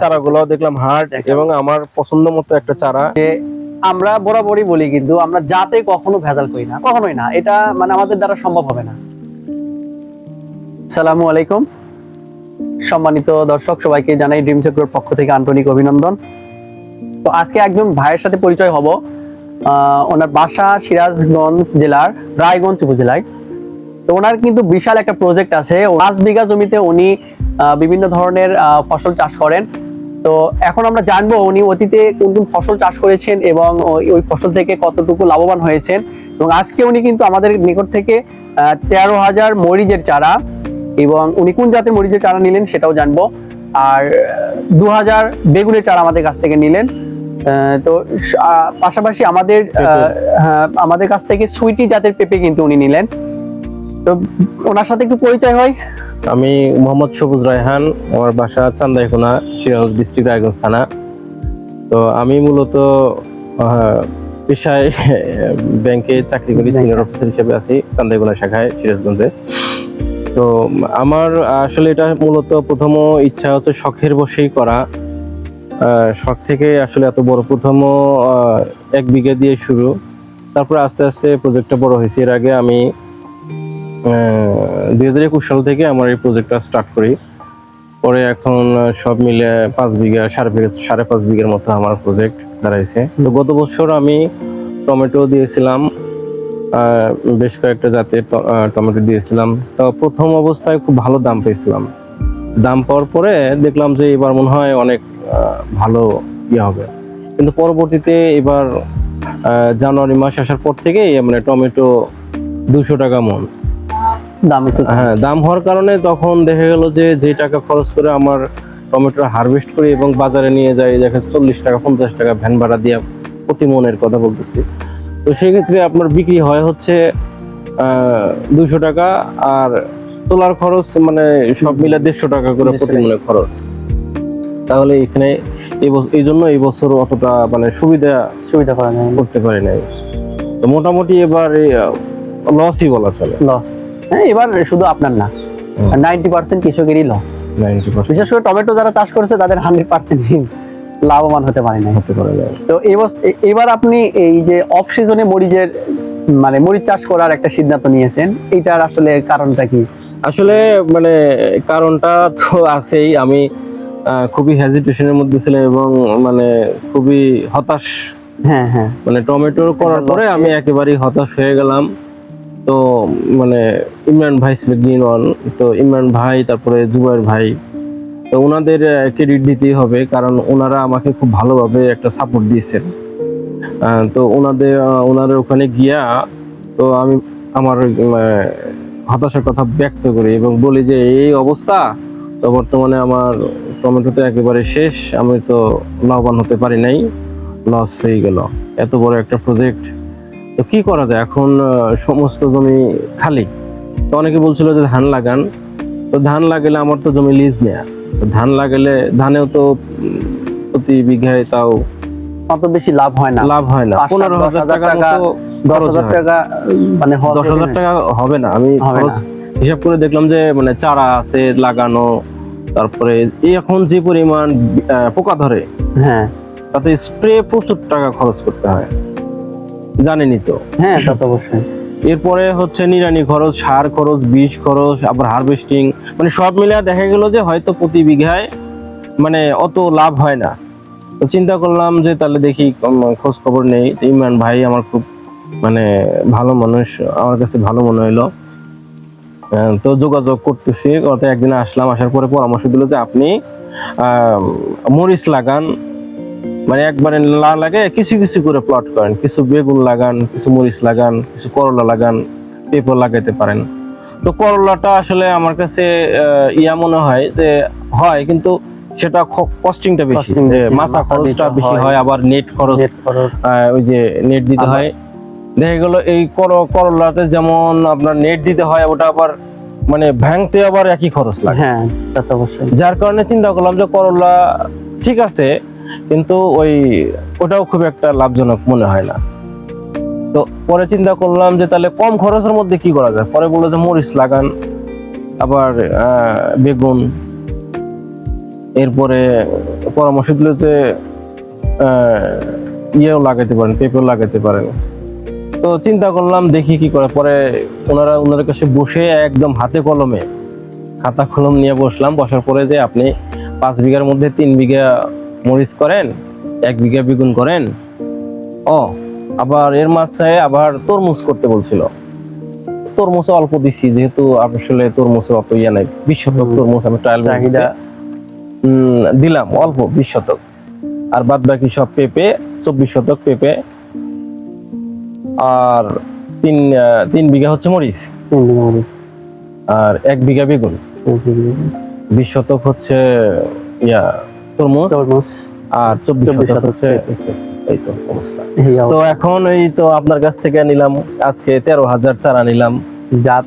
চারাগুলো দেখলাম হার্ড এবং আমার পছন্দ মতো একটা চারা। আমরা বরাবরই বলি কিন্তু আমরা যাতে কখনো ভেজাল করি না কখনোই না। এটা মানে আমাদের দ্বারা সম্ভব হবে না। সালামু আলাইকুম। সম্মানিত দর্শক সবাইকে জানাই ড্রিম সেক্টর পক্ষ থেকে আন্তরিক অভিনন্দন। তো আজকে একজন ভাইয়ের সাথে পরিচয় হব। আহ, ওনার বাসা সিরাজগঞ্জ জেলার রায়গঞ্জ উপজেলায়। তো ওনার কিন্তু বিশাল একটা প্রজেক্ট আছে। পাঁচ বিঘা জমিতে উনি বিভিন্ন ধরনের ফসল চাষ করেন। তো এখন আমরা জানব উনি অতীতে কোন কোন ফসল চাষ করেছেন এবং ওই- ফসল থেকে কতটুকু লাভবান হয়েছেন। এবং আজকে উনি কিন্তু আমাদের নিকট থেকে তেরো হাজার মরিচের চারা এবং উনি কোন জাতের মরিচের চারা নিলেন সেটাও জানব। আর দু হাজার বেগুনের চারা আমাদের কাছ থেকে নিলেন। আহ, তো পাশাপাশি আমাদের আহ, হ্যাঁ, আমাদের কাছ থেকে সুইটি জাতের পেঁপে কিন্তু উনি নিলেন। তো ওনার সাথে একটু পরিচয় হয়। আমি মোহাম্মদ সবুজ রায়হান আমার বাসা চান্দাইকোনা সিরাজ ডিস্ট্রিক্ট রায়গঞ্জ থানা। তো আমি মূলত পেশায় ব্যাংকে চাকরি করি সিনিয়র অফিসার হিসেবে আছি চান্দাইকোনা শাখায় সিরাজগঞ্জে। তো আমার আসলে এটা মূলত প্রথম ইচ্ছা হচ্ছে শখের বসেই করা। আহ, শখ থেকে আসলে এত বড় প্রথম এক বিঘা দিয়ে শুরু। তারপর আস্তে আস্তে প্রজেক্টটা বড় হয়েছে। এর আগে আমি দুই হাজার একুশ সাল থেকে আমার এই প্রজেক্টটা স্টার্ট করি। পরে এখন সব মিলে পাঁচ বিঘা সাড়ে বিঘা সাড়ে পাঁচ বিঘার মতো আমার প্রজেক্ট দাঁড়াইছে। তো গত বছর আমি টমেটো দিয়েছিলাম বেশ কয়েকটা জাতের টমেটো দিয়েছিলাম। তো প্রথম অবস্থায় খুব ভালো দাম পেয়েছিলাম। দাম পাওয়ার পরে দেখলাম যে এবার মনে হয় অনেক ভালো ইয়ে হবে। কিন্তু পরবর্তীতে এবার জানুয়ারি মাস আসার পর থেকেই মানে টমেটো দুশো টাকা মন। দাম একটু হ্যাঁ দাম হওয়ার কারণে তখন দেখা গেল যে যে টাকা খরচ করে আমার টমেটো হারভেস্ট করি এবং বাজারে নিয়ে যাই দেখা চল্লিশ টাকা পঞ্চাশ টাকা ভ্যান ভাড়া দিয়ে প্রতি মনের কথা বলতেছি। তো সেক্ষেত্রে আপনার বিক্রি হয় হচ্ছে দুশো টাকা আর তোলার খরচ মানে সব মিলে দেড়শো টাকা করে প্রতি মনের খরচ। তাহলে এখানে এই জন্য এই বছর অতটা মানে সুবিধা সুবিধা করা যায় করতে পারি নাই। তো মোটামুটি এবার লসই বলা চলে। লস হ্যাঁ এবার শুধু আপনার না। নাইনটি পার্সেন্ট কৃষকেরই লস বিশেষ করে টমেটো যারা চাষ করেছে তাদের হান্ড্রেড পার্সেন্ট লাভবান হতে পারে না হতে পারে তো এবার আপনি এই যে অফ সিজনে মরিচের মানে মরিচ চাষ করার একটা সিদ্ধান্ত নিয়েছেন এইটার আসলে কারণটা কি? আসলে মানে কারণটা তো আছেই। আমি খুবই হেজিটেশনের মধ্যে ছিলাম এবং মানে খুবই হতাশ। হ্যাঁ হ্যাঁ। মানে টমেটো করার পরে আমি একেবারেই হতাশ হয়ে গেলাম। তো মানে ইমরান ভাই ছিল তো ইমরান ভাই, তারপরে জুবাইর ভাই, তো ওনাদের ক্রেডিট দিতেই হবে, কারণ ওনারা আমাকে খুব ভালোভাবে একটা সাপোর্ট দিয়েছেন। তো ওনাদের ওনাদের ওখানে গিয়া, তো আমি আমার হতাশার কথা ব্যক্ত করি এবং বলি যে, এই অবস্থা, তো বর্তমানে আমার টমেটো তো একেবারে শেষ, আমি তো লাভবান হতে পারি নাই লস হয়ে গেল। এত বড় একটা প্রজেক্ট তো কি করা যায়? এখন সমস্ত জমি খালি। তো অনেকে বলছিল যে ধান লাগান। তো ধান লাগালে আমার তো জমি লিজ নেয়া। তো ধান লাগালে ধানেও তো প্রতি বিঘায় তাও অত বেশি লাভ হয় না। লাভ হয় না। পনেরো হাজার টাকা, দশ হাজার টাকা মানে দশ হাজার টাকা হবে না। আমি। হিসাব করে দেখলাম যে মানে চারা আছে লাগানো তারপরে এখন যে পরিমাণ পোকা ধরে হ্যাঁ। তাতে স্প্রে প্রচুর টাকা খরচ করতে হয়। জানেনই তো। হ্যাঁ তা তো অবশ্যই। এরপরে হচ্ছে নিরানি খরচ সার খরচ বীজ খরচ আবার হারভেস্টিং মানে সব মিলে দেখা গেল যে হয়তো প্রতি বিঘায় মানে অত লাভ হয় না। তো চিন্তা করলাম যে তাহলে দেখি খোঁজ খবর নেই। তো ইমরান ভাই আমার খুব মানে ভালো মানুষ আমার কাছে ভালো মনে হইল। তো যোগাযোগ করতেছি। করতে একদিন আসলাম আসার পরে পরামর্শ দিল যে আপনি আহ, মরিচ লাগান। মানে একবারে না লাগে কিছু কিছু করে প্লট করেন। কিছু বেগুন লাগান কিছু মরিচ লাগান কিছু করলা লাগান পেঁপে লাগাইতে পারেন। তো করলাটা আসলে আমার কাছে ইয়া মনে হয় যে হয় কিন্তু সেটা কস্টিংটা বেশি। মাছা খরচটা বেশি হয়। আবার নেট খরচ ওই যে নেট দিতে হয়। দেখা গেল এই করলাতে যেমন আপনার নেট দিতে হয় ওটা আবার মানে ভাঙতে আবার একই খরচ লাগে। হ্যাঁ যার কারণে চিন্তা করলাম যে করলা ঠিক আছে কিন্তু ওই, ওটাও খুব একটা লাভজনক মনে হয় না। তো পরে চিন্তা করলাম যে তাহলে কম খরচের মধ্যে কি করা যায়? পরে বলল যে মরিচ লাগান, আবার বেগুন। এরপরে পরামর্শ দিল যে ইয়েও লাগাতে পারেন, পেঁপেও লাগাতে পারেন। তো চিন্তা করলাম দেখি কি করে। পরে ওনারা, ওনাদের কাছে বসে একদম হাতে কলমে খাতা কলম নিয়ে বসলাম। বসার পরে যে আপনি পাঁচ বিঘার মধ্যে তিন বিঘা মরিচ করেন এক বিঘা বেগুন করেন। ও আবার এর মাঝে আবার তরমুজ করতে বলছিল। তরমুজ অল্প দিছি যেহেতু আসলে তরমুজের অত ইয়ে নাই বিশ শতক তরমুজ আমি ট্রায়াল চাহিদা। দিলাম অল্প বিশ শতক। আর বাদ বাকি সব পেঁপে চব্বিশ শতক পেঁপে। আর তিন তিন বিঘা হচ্ছে মরিচ। মরিচ। আর এক বিঘা বেগুন। বিশ শতক হচ্ছে ইয়া তরমুজ? তরমুজ। আর চব্বিশ শতক হচ্ছে এই তো অবস্থা। তো এখন এই তো আপনার কাছ থেকে নিলাম আজকে তেরো হাজার চারা নিলাম। জাত?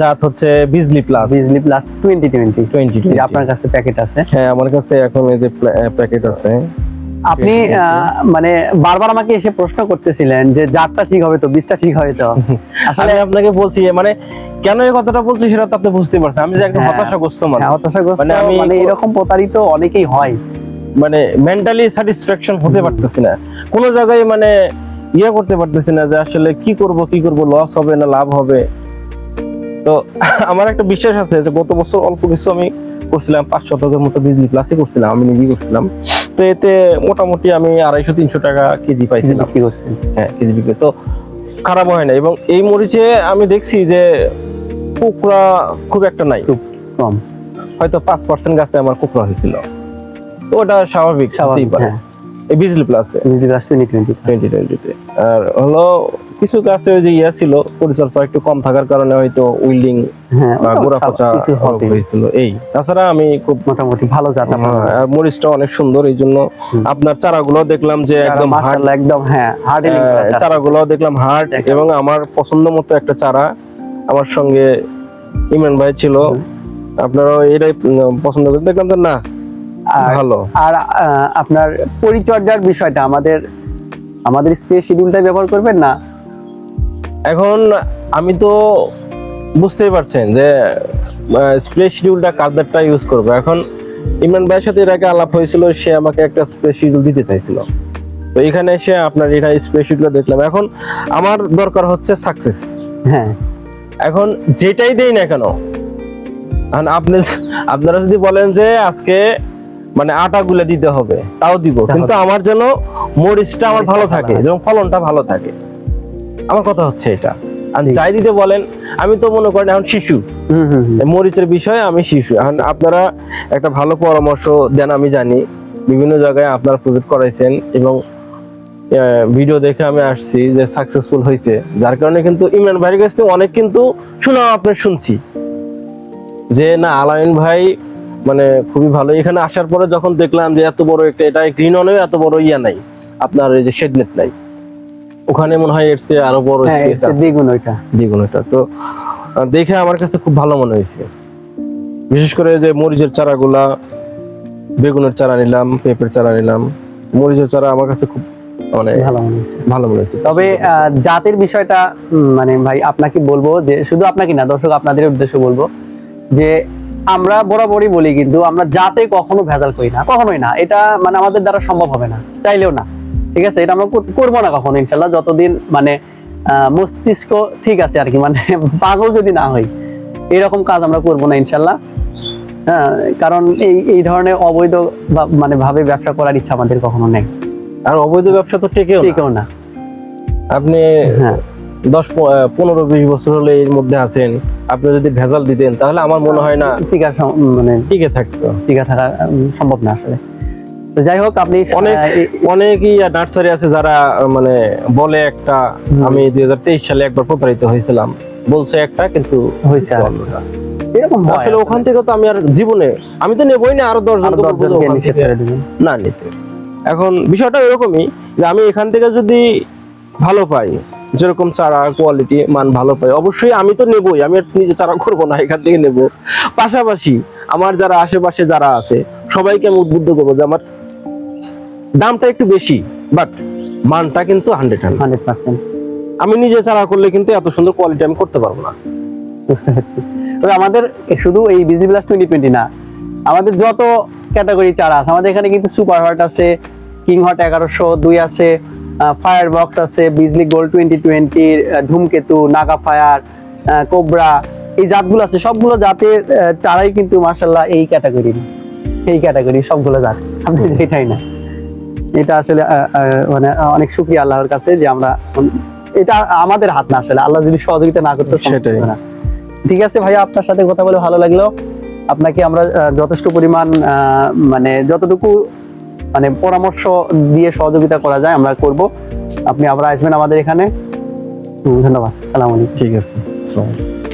জাত হচ্ছে Bijli plus. Bijli plus twenty twenty twenty আপনার কাছে প্যাকেট আছে। হ্যাঁ আমার কাছে এখন এই যে প্যাকেট আছে। আপনি মানে বারবার আমাকে এসে প্রশ্ন করতেছিলেন যে জাতটা ঠিক হবে তো বীজটা ঠিক হবে তো? আসলে আপনাকে বলছি মানে কেন এই কথাটা বলছি সেটা তো আপনি বুঝতে পারছেন। আমি যে একদম হ্যাঁ। হতাশাগ্রস্ত মানুষ। হতাশাগ্রস্ত মানে আমি- মানে এরকম প্রতারিত অনেকেই হয়। মানে মেন্টালি স্যাটিসফ্যাকশন হতে। পারতেছি না। কোনো জায়গায় মানে ইয়ে করতে পারতেছি না যে আসলে কি করব কি করব লস হবে না লাভ হবে। তো আমার একটা বিশ্বাস আছে যে গত বছর অল্প কিছু আমি করছিলাম পাঁচ শতকের মতো বিজলি প্লাসই করছিলাম আমি নিজেই করছিলাম। তো এতে মোটামুটি আমি আড়াইশো তিনশো টাকা কেজি পাইছিলাম। বিক্রি করছি হ্যাঁ কেজি বিক্রি। তো খারাপ হয় না। এবং এই মরিচে আমি দেখছি যে কুকড়া খুব একটা নাই। কম। হয়তো পাঁচ পার্সেন্ট গাছে আমার কুকড়া হয়েছিল। ওটা স্বাভাবিক স্বাভাবিক হ্যাঁ। এই বিজলি প্লাসে Bijli plus twenty twenty twenty টোয়েন্টিতে আর হলো কিছু গাছে ওই যে ইয়ে ছিল পরিচর্যা একটু কম থাকার কারণে হয়তো উইল্ডিং হ্যাঁ বা গোড়া পচা। হয়েছিল। এই তাছাড়া আমি খুব মোটামুটি ভালো জাত হ্যাঁ, আর মরিচটা অনেক সুন্দর এই জন্য। আপনার চারাগুলো দেখলাম যে একদম হার্ড একদম হ্যাঁ হার্ড চারাগুলো দেখলাম হার্ড এবং আমার পছন্দ মতো একটা চারা আমার সঙ্গে ইমরান ভাই ছিল আপনারা এটাই পছন্দ করে দেখলাম যে না ভালো। আর আপনার পরিচর্যার বিষয়টা আমাদের আমাদের স্পেস শিডিউলটা ব্যবহার করবেন না? এখন আমি তো বুঝতেই পারছেন যে স্প্রে শিডিউলটা কাদেরটা ইউজ করব? এখন ইমরান ভাইয়ের সাথে এর আগে আলাপ হয়েছিল সে আমাকে একটা স্প্রে শিডিউল দিতে চাইছিল। তো এখানে এসে আপনার এটা স্প্রে শিডিউল দেখলাম। এখন আমার দরকার হচ্ছে সাকসেস হ্যাঁ। এখন যেটাই দেই না কেন আপনি আপনারা যদি বলেন যে আজকে মানে আটা গুলে দিতে হবে তাও দিব কিন্তু আমার যেন মরিচটা আমার ভালো থাকে। যেমন ফলনটা ভালো থাকে আমার কথা হচ্ছে এটা। যাই দিতে বলেন আমি তো মনে করেন এখন শিশু হুম হুম হুম। মরিচের বিষয়ে আমি শিশু এখন আপনারা একটা ভালো পরামর্শ দেন আমি জানি বিভিন্ন জায়গায় আপনারা প্রজেক্ট করাইছেন এবং ভিডিও দেখে আমি আসছি যে সাকসেসফুল হয়েছে যার কারণে কিন্তু ইমরান ভাইয়ের কাছ থেকে অনেক কিন্তু শোনাও আপনার শুনছি। যে না আলামিন ভাই মানে খুবই ভালো। এখানে আসার পরে যখন দেখলাম যে এত বড় একটা এটা গ্রিন অনেও এত বড় ইয়া নাই। আপনার এই যে শেডনেট নাই। ওখানে মনে হয় এর চেয়ে আরও বড় হ্যাঁ স্পেস আছে। দ্বিগুণ ওইটা। দ্বিগুণ এটা তো দেখে আমার কাছে খুব ভালো মনে হয়েছে। বিশেষ করে যে মরিচের চারাগুলা বেগুনের চারা নিলাম পেঁপের চারা নিলাম। মরিচের চারা আমার কাছে খুব মানে ভালো মনে হয়েছে। ভালো মনে হয়েছে। তবে জাতের বিষয়টা মানে ভাই আপনাকে বলব যে শুধু আপনাকে না দর্শক আপনাদের উদ্দেশ্য বলব যে আমরা বরাবরই বলি কিন্তু আমরা জাতে কখনো ভেজাল করি না কখনোই না। এটা মানে আমাদের দ্বারা সম্ভব হবে না চাইলেও না। ঠিক আছে? এটা আমরা করব না কখনো ইনশাল্লাহ যতদিন মানে মস্তিষ্ক ঠিক আছে আর কি মানে পাগল যদি না হই এরকম কাজ আমরা করব না ইনশাল্লাহ হ্যাঁ কারণ এই এই ধরনের অবৈধ মানে ভাবে ব্যবসা করার ইচ্ছা আমাদের কখনো নেই। আর অবৈধ ব্যবসা তো টেকেও না। ঠিকও না। আপনি হ্যাঁ। দশ পনেরো বিশ বছর হলে এর মধ্যে আছেন আপনি যদি ভেজাল দিতেন তাহলে আমার মনে হয় না সম- মানে টিকে থাকতো। টিকা থাকা সম্ভব না আসলে। তো যাই হোক আপনি অনেক- অনেকই নার্সারি আছে যারা মানে বলে একটা আমি দুই হাজার তেইশ সালে একবার প্রতারিত হয়েছিলাম। বলছে একটা কিন্তু হয়েছে এরকম আসলে ওখান থেকে তো আমি আর জীবনে আমি তো নেবই না আরও দশ দিবেন। না নিতে। এখন বিষয়টা এরকমই যে আমি এখান থেকে যদি ভালো পাই যেরকম চারা কোয়ালিটি মান ভালো পাই অবশ্যই আমি তো নেবই আমি নিজে চারা করব না এখান থেকে নেব। পাশাপাশি আমার যারা আশেপাশে যারা আছে সবাইকে আমি উদ্বুদ্ধ করব যে আমার দামটা একটু বেশি বাট মানটা কিন্তু হান্ড্রেড হান্ড্রেড পার্সেন্ট আমি নিজে চারা করলে কিন্তু এত সুন্দর কোয়ালিটি আমি করতে পারব না। বুঝতে পারছি। তবে আমাদের শুধু এই বিজি প্লাস টোয়েন্টি টোয়েন্টি না আমাদের যত ক্যাটাগরি চারা আছে আমাদের এখানে কিন্তু সুপার হার্ট আছে কিং হট এগারোশো দুই আছে ফায়ার বক্স আছে বিজলি গোল্ড টোয়েন্টি টোয়েন্টি ধূমকেতু নাগা ফায়ার কোবরা এই জাতগুলো আছে। সবগুলো জাতের চারাই কিন্তু মার্শাল্লাহ এই ক্যাটাগরির এই ক্যাটাগরি সবগুলো জাত। আপনি যেটাই না। এটা আসলে মানে অনেক শুক্রিয়া আল্লাহর কাছে যে আমরা এটা আমাদের হাত না আসলে। আল্লাহ যদি সহযোগিতা না করতো সেটাই। না। ঠিক আছে ভাইয়া আপনার সাথে কথা বলে ভালো লাগল। আপনাকে আমরা যথেষ্ট পরিমাণ আহ, মানে যতটুকু মানে পরামর্শ দিয়ে সহযোগিতা করা যায়, আমরা করব। আপনি আবার আসবেন আমাদের এখানে। ধন্যবাদ। সালাম আলাইকুম। ঠিক আছে আলাইকুম।